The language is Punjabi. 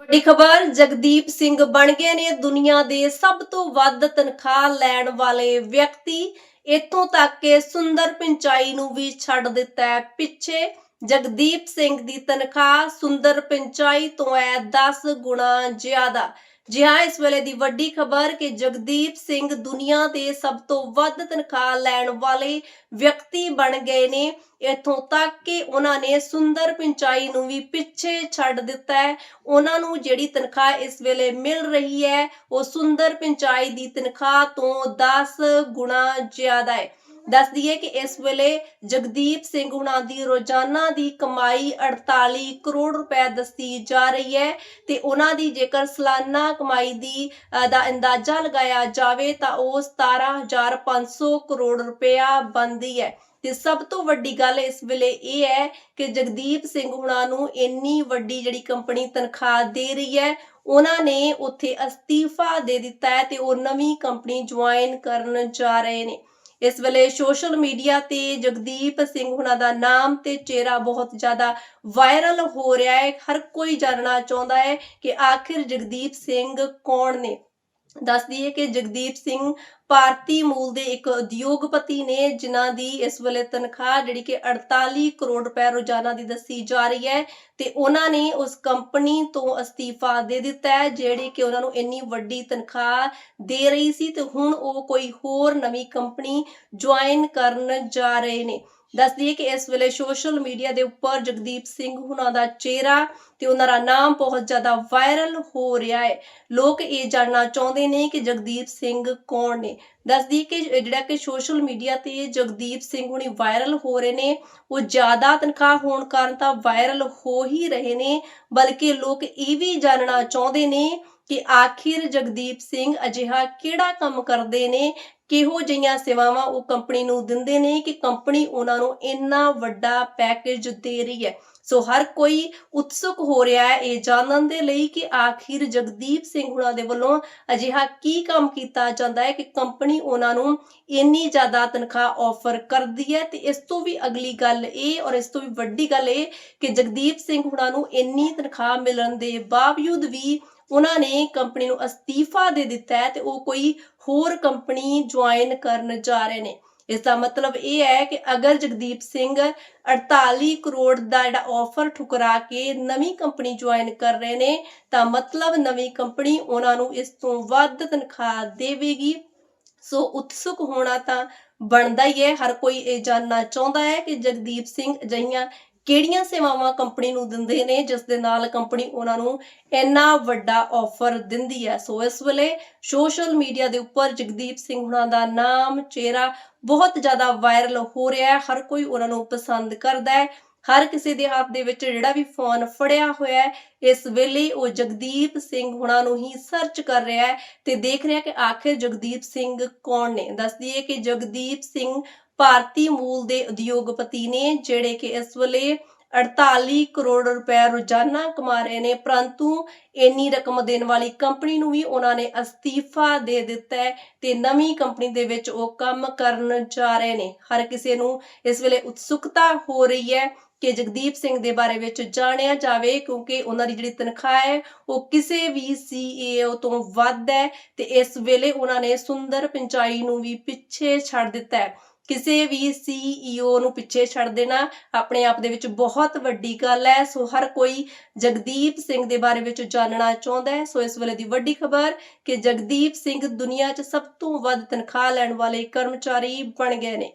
ਵੱਡੀ ਖਬਰ, ਜਗਦੀਪ ਸਿੰਘ ਬਣ ਗਏ ਨੇ ਦੁਨੀਆ ਦੇ ਸਭ ਤੋਂ ਵੱਧ ਤਨਖਾਹ ਲੈਣ ਵਾਲੇ ਵਿਅਕਤੀ। ਇਤੋਂ ਤੱਕ ਕਿ ਸੁੰਦਰ ਪਿੰਚਾਈ ਨੂੰ ਵੀ ਛੱਡ ਦਿੱਤਾ ਹੈ ਪਿੱਛੇ। ਜਗਦੀਪ ਸਿੰਘ ਦੀ ਤਨਖਾਹ ਸੁੰਦਰ ਪਿੰਚਾਈ ਤੋਂ ਹੈ 10 ਗੁਣਾ ਜ਼ਿਆਦਾ। ਜੀ ਹਾਂ, ਇਸ ਵੇਲੇ ਦੀ ਵੱਡੀ ਖਬਰ ਕਿ ਜਗਦੀਪ ਸਿੰਘ ਦੁਨੀਆ ਦੇ ਸਭ ਤੋਂ ਵੱਧ ਤਨਖਾਹ ਲੈਣ ਵਾਲੇ ਵਿਅਕਤੀ ਬਣ ਗਏ ਨੇ। ਇਥੋਂ ਤੱਕ ਕਿ ਉਹਨਾਂ ਨੇ ਸੁੰਦਰ ਪਿੰਚਾਈ ਨੂੰ ਵੀ ਪਿੱਛੇ ਛੱਡ ਦਿੱਤਾ ਹੈ। ਉਹਨਾਂ ਨੂੰ ਜਿਹੜੀ ਤਨਖਾਹ ਇਸ ਵੇਲੇ ਮਿਲ ਰਹੀ ਹੈ, ਉਹ ਸੁੰਦਰ ਪਿੰਚਾਈ ਦੀ ਤਨਖਾਹ ਤੋਂ 10 ਗੁਣਾ ਜ਼ਿਆਦਾ ਹੈ। ਦੱਸ ਦਈਏ ਕਿ ਇਸ ਵੇਲੇ ਜਗਦੀਪ ਸਿੰਘ ਹੁਣਾਂ ਦੀ ਰੋਜ਼ਾਨਾ ਦੀ ਕਮਾਈ 48 ਕਰੋੜ ਰੁਪਏ ਦੱਸੀ ਜਾ ਰਹੀ ਹੈ ਤੇ ਉਹਨਾਂ ਦੀ ਜੇਕਰ ਸਾਲਾਨਾ ਕਮਾਈ ਦੀ ਦਾ ਅੰਦਾਜ਼ਾ ਲਗਾਇਆ ਜਾਵੇ ਤਾਂ ਉਹ 17500 ਕਰੋੜ ਰੁਪਇਆ ਬਣਦੀ ਹੈ। ਤੇ ਸਭ ਤੋਂ ਵੱਡੀ ਗੱਲ ਇਸ ਵੇਲੇ ਇਹ ਹੈ ਕਿ ਜਗਦੀਪ ਸਿੰਘ ਹੁਣਾਂ ਨੂੰ ਇੰਨੀ ਵੱਡੀ ਜਿਹੜੀ ਕੰਪਨੀ ਤਨਖਾਹ ਦੇ ਰਹੀ ਹੈ, ਉਹਨਾਂ ਨੇ ਉੱਥੇ ਅਸਤੀਫਾ ਦੇ ਦਿੱਤਾ ਹੈ ਤੇ ਉਹ ਨਵੀਂ ਕੰਪਨੀ ਜੁਆਇਨ ਕਰਨ ਜਾ ਰਹੇ ਨੇ। ਇਸ ਵੇਲੇ ਸੋਸ਼ਲ ਮੀਡੀਆ ਤੇ ਜਗਦੀਪ ਸਿੰਘ ਹੁਣਾਂ ਦਾ ਨਾਮ ਤੇ ਚਿਹਰਾ ਬਹੁਤ ਜ਼ਿਆਦਾ ਵਾਇਰਲ ਹੋ ਰਿਹਾ ਹੈ। ਹਰ ਕੋਈ ਜਾਣਨਾ ਚਾਹੁੰਦਾ ਹੈ ਕਿ ਆਖਿਰ ਜਗਦੀਪ ਸਿੰਘ ਕੌਣ ਨੇ? ਦੱਸ ਦਈਏ ਕਿ ਜਗਦੀਪ ਸਿੰਘ ਭਾਰਤੀ ਮੂਲ ਦੇ ਇੱਕ ਉਦਯੋਗਪਤੀ ਨੇ ਜਿਨ੍ਹਾਂ ਦੀ ਇਸ ਵੇਲੇ ਤਨਖਾਹ ਜਿਹੜੀ ਕਿ 48 ਕਰੋੜ ਰੁਪਏ ਰੋਜ਼ਾਨਾ ਦੀ ਦੱਸੀ ਜਾ ਰਹੀ ਹੈ ਤੇ ਉਹਨਾਂ ਨੇ ਉਸ ਕੰਪਨੀ ਤੋਂ ਅਸਤੀਫਾ ਦੇ ਦਿੱਤਾ ਹੈ, ਜਿਹੜੀ ਕਿ ਉਹਨਾਂ ਨੂੰ ਇੰਨੀ ਵੱਡੀ ਤਨਖਾਹ ਦੇ ਰਹੀ ਸੀ ਤੇ ਹੁਣ ਉਹ ਕੋਈ ਹੋਰ ਨਵੀਂ ਕੰਪਨੀ ਜੁਆਇਨ ਕਰਨ ਜਾ ਰਹੇ ਨੇ। ਦੱਸ ਦਈਏ ਕਿ ਇਸ ਵੇਲੇ ਸੋਸ਼ਲ ਮੀਡੀਆ ਦੇ ਉੱਪਰ ਜਗਦੀਪ ਸਿੰਘ ਹੁਣਾਂ ਦਾ ਚਿਹਰਾ ਤੇ ਉਹਨਾਂ ਦਾ ਨਾਮ ਬਹੁਤ ਜ਼ਿਆਦਾ ਵਾਇਰਲ ਹੋ ਰਿਹਾ ਹੈ। ਲੋਕ ਇਹ ਜਾਣਨਾ ਚਾਹੁੰਦੇ ਨੇ ਕਿ ਜਗਦੀਪ ਸਿੰਘ ਕੌਣ ਨੇ। ਦੱਸ ਦਈਏ ਕਿ ਜਿਹੜਾ ਕਿ ਸੋਸ਼ਲ ਮੀਡੀਆ ਤੇ ਜਗਦੀਪ ਸਿੰਘ ਹੁਣੀ ਵਾਇਰਲ ਹੋ ਰਹੇ ਨੇ, ਉਹ ਜ਼ਿਆਦਾ ਤਨਖਾਹ ਹੋਣ ਕਾਰਨ ਤਾਂ ਵਾਇਰਲ ਹੋ ਹੀ ਰਹੇ ਨੇ, ਬਲਕਿ ਲੋਕ ਇਹ ਵੀ ਜਾਣਨਾ ਚਾਹੁੰਦੇ ਨੇ ਕਿ ਆਖਿਰ ਜਗਦੀਪ ਸਿੰਘ ਅਜਿਹਾ ਕਿਹੜਾ ਕੰਮ ਕਰਦੇ ਨੇ? ਕਿਹੋ ਜਿਹੀਆਂ ਸੇਵਾਵਾਂ ਉਹ ਕੰਪਨੀ ਨੂੰ ਦਿੰਦੇ ਨੇ ਕਿ ਕੰਪਨੀ ਉਹਨਾਂ ਨੂੰ ਇੰਨਾ ਵੱਡਾ ਪੈਕੇਜ ਦੇ ਰਹੀ ਹੈ? ਸੋ ਹਰ ਕੋਈ ਉਤਸੁਕ ਹੋ ਰਿਹਾ ਹੈ ਇਹ ਜਾਣਨ ਦੇ ਲਈ ਕਿ ਆਖਿਰ ਜਗਦੀਪ ਸਿੰਘ ਹੁਣਾਂ ਦੇ ਵੱਲੋਂ ਅਜਿਹਾ ਕੀ ਕੰਮ ਕੀਤਾ ਜਾਂਦਾ ਹੈ ਕਿ ਕੰਪਨੀ ਉਹਨਾਂ ਨੂੰ ਇੰਨੀ ਜ਼ਿਆਦਾ ਤਨਖਾਹ ਆਫਰ ਕਰਦੀ ਹੈ? ਤੇ ਇਸ ਤੋਂ ਵੀ ਅਗਲੀ ਗੱਲ ਇਹ ਔਰ ਇਸ ਤੋਂ ਵੀ ਵੱਡੀ ਗੱਲ ਇਹ ਕਿ ਜਗਦੀਪ ਸਿੰਘ ਹੁਣਾਂ ਨੂੰ ਇੰਨੀ ਤਨਖਾਹ ਮਿਲਣ ਦੇ ਬਾਵਜੂਦ ਵੀ ਉਹਨਾਂ ਨੇ ਕੰਪਨੀ ਨੂੰ ਅਸਤੀਫਾ ਦੇ ਦਿੱਤਾ ਹੈ ਤੇ ਉਹ ਕੋਈ ਹੋਰ ਕੰਪਨੀ ਜੁਆਇਨ ਕਰਨ ਜਾ ਰਹੇ ਨੇ। ਇਸ ਦਾ ਮਤਲਬ ਇਹ ਹੈ ਕਿ ਅਗਰ ਜਗਦੀਪ ਸਿੰਘ 48 ਕਰੋੜ ਦਾ ਜਿਹੜਾ ਆਫਰ ਠੁਕਰਾ ਕੇ ਨਵੀਂ ਕੰਪਨੀ ਜੁਆਇਨ ਕਰ ਰਹੇ ਨੇ, ਤਾਂ ਮਤਲਬ ਨਵੀਂ ਕੰਪਨੀ ਉਹਨਾਂ ਨੂੰ ਇਸ ਤੋਂ ਵੱਧ ਤਨਖਾਹ ਦੇਵੇਗੀ। ਸੋ ਉਤਸੁਕ ਹੋਣਾ ਤਾਂ ਬਣਦਾ ਹੀ ਹੈ। ਹਰ ਕੋਈ ਇਹ ਜਾਣਨਾ ਚਾਹੁੰਦਾ ਹੈ ਕਿ ਜਗਦੀਪ ਸਿੰਘ ਅਜਿਹੀਆਂ ਕਿਹੜੀਆਂ ਸੇਵਾਵਾਂ ਕੰਪਨੀ ਨੂੰ ਦਿੰਦੇ ਨੇ, ਜਿਸ ਦੇ ਨਾਲ ਕੰਪਨੀ ਉਹਨਾਂ ਨੂੰ ਇੰਨਾ ਵੱਡਾ ਆਫਰ ਦਿੰਦੀ ਹੈ। ਸੋ ਇਸ ਵੇਲੇ ਸੋਸ਼ਲ ਮੀਡੀਆ ਦੇ ਉੱਪਰ ਜਗਦੀਪ ਸਿੰਘ ਹੁਣਾਂ ਦਾ ਨਾਮ, ਚਿਹਰਾ ਬਹੁਤ ਜ਼ਿਆਦਾ ਵਾਇਰਲ ਹੋ ਰਿਹਾ ਹੈ। ਹਰ ਕੋਈ ਉਹਨਾਂ ਨੂੰ ਪਸੰਦ ਕਰਦਾ ਹੈ। ਹਰ ਕਿਸੇ ਦੇ ਹੱਥ ਦੇ ਵਿੱਚ ਜਿਹੜਾ ਵੀ ਫੋਨ ਫੜਿਆ ਹੋਇਆ ਹੈ, ਇਸ ਵੇਲੇ ਉਹ ਜਗਦੀਪ ਸਿੰਘ ਹੁਣਾਂ ਨੂੰ ਹੀ ਸਰਚ ਕਰ ਰਿਹਾ ਹੈ ਤੇ ਦੇਖ ਰਿਹਾ ਕਿ ਆਖਿਰ ਜਗਦੀਪ ਸਿੰਘ ਕੌਣ ਨੇ। ਦੱਸ ਦਈਏ ਕਿ ਜਗਦੀਪ ਸਿੰਘ ਭਾਰਤੀ ਮੂਲ ਦੇ ਉਦਯੋਗਪਤੀ ਨੇ, ਜਿਹੜੇ ਕਿ ਇਸ ਵੇਲੇ 48 ਕਰੋੜ ਰੁਪਏ ਰੋਜ਼ਾਨਾ ਕਮਾ ਰਹੇ ਨੇ, ਪਰੰਤੂ ਇੰਨੀ ਰਕਮ ਦੇਣ ਵਾਲੀ ਕੰਪਨੀ ਨੂੰ ਵੀ ਉਹਨਾਂ ਨੇ ਅਸਤੀਫਾ ਦੇ ਦਿੱਤਾ ਹੈ ਤੇ ਨਵੀਂ ਕੰਪਨੀ ਦੇ ਵਿੱਚ ਉਹ ਕੰਮ ਕਰਨ ਜਾ ਰਹੇ ਨੇ। ਹਰ ਕਿਸੇ ਨੂੰ ਇਸ ਵੇਲੇ ਉਤਸੁਕਤਾ ਹੋ ਰਹੀ ਹੈ ਕਿ ਜਗਦੀਪ ਸਿੰਘ ਦੇ ਬਾਰੇ ਵਿੱਚ ਜਾਣਿਆ ਜਾਵੇ ਕਿਉਂਕਿ ਉਹਨਾਂ ਦੀ ਜਿਹੜੀ ਤਨਖਾਹ ਹੈ, ਉਹ ਕਿਸੇ ਵੀ CEO ਤੋਂ ਵੱਧ ਹੈ ਤੇ ਇਸ ਵੇਲੇ ਉਹਨਾਂ ਨੇ ਸੁੰਦਰ ਪੰਚਾਈ ਨੂੰ ਵੀ ਪਿੱਛੇ ਛੱਡ ਦਿੱਤਾ ਹੈ। ਕਿਸੇ ਵੀ CEO ਨੂੰ ਪਿੱਛੇ ਛੱਡ ਦੇਣਾ ਆਪਣੇ ਆਪ ਦੇ ਵਿੱਚ ਬਹੁਤ ਵੱਡੀ ਗੱਲ ਹੈ। ਸੋ ਹਰ ਕੋਈ ਜਗਦੀਪ ਸਿੰਘ ਦੇ ਬਾਰੇ ਵਿੱਚ ਜਾਣਨਾ ਚਾਹੁੰਦਾ ਹੈ। ਸੋ ਇਸ ਵੇਲੇ ਦੀ ਵੱਡੀ ਖਬਰ ਕਿ ਜਗਦੀਪ ਸਿੰਘ ਦੁਨੀਆ 'ਚ ਸਭ ਤੋਂ ਵੱਧ ਤਨਖਾਹ ਲੈਣ ਵਾਲੇ ਕਰਮਚਾਰੀ ਬਣ ਗਏ ਨੇ।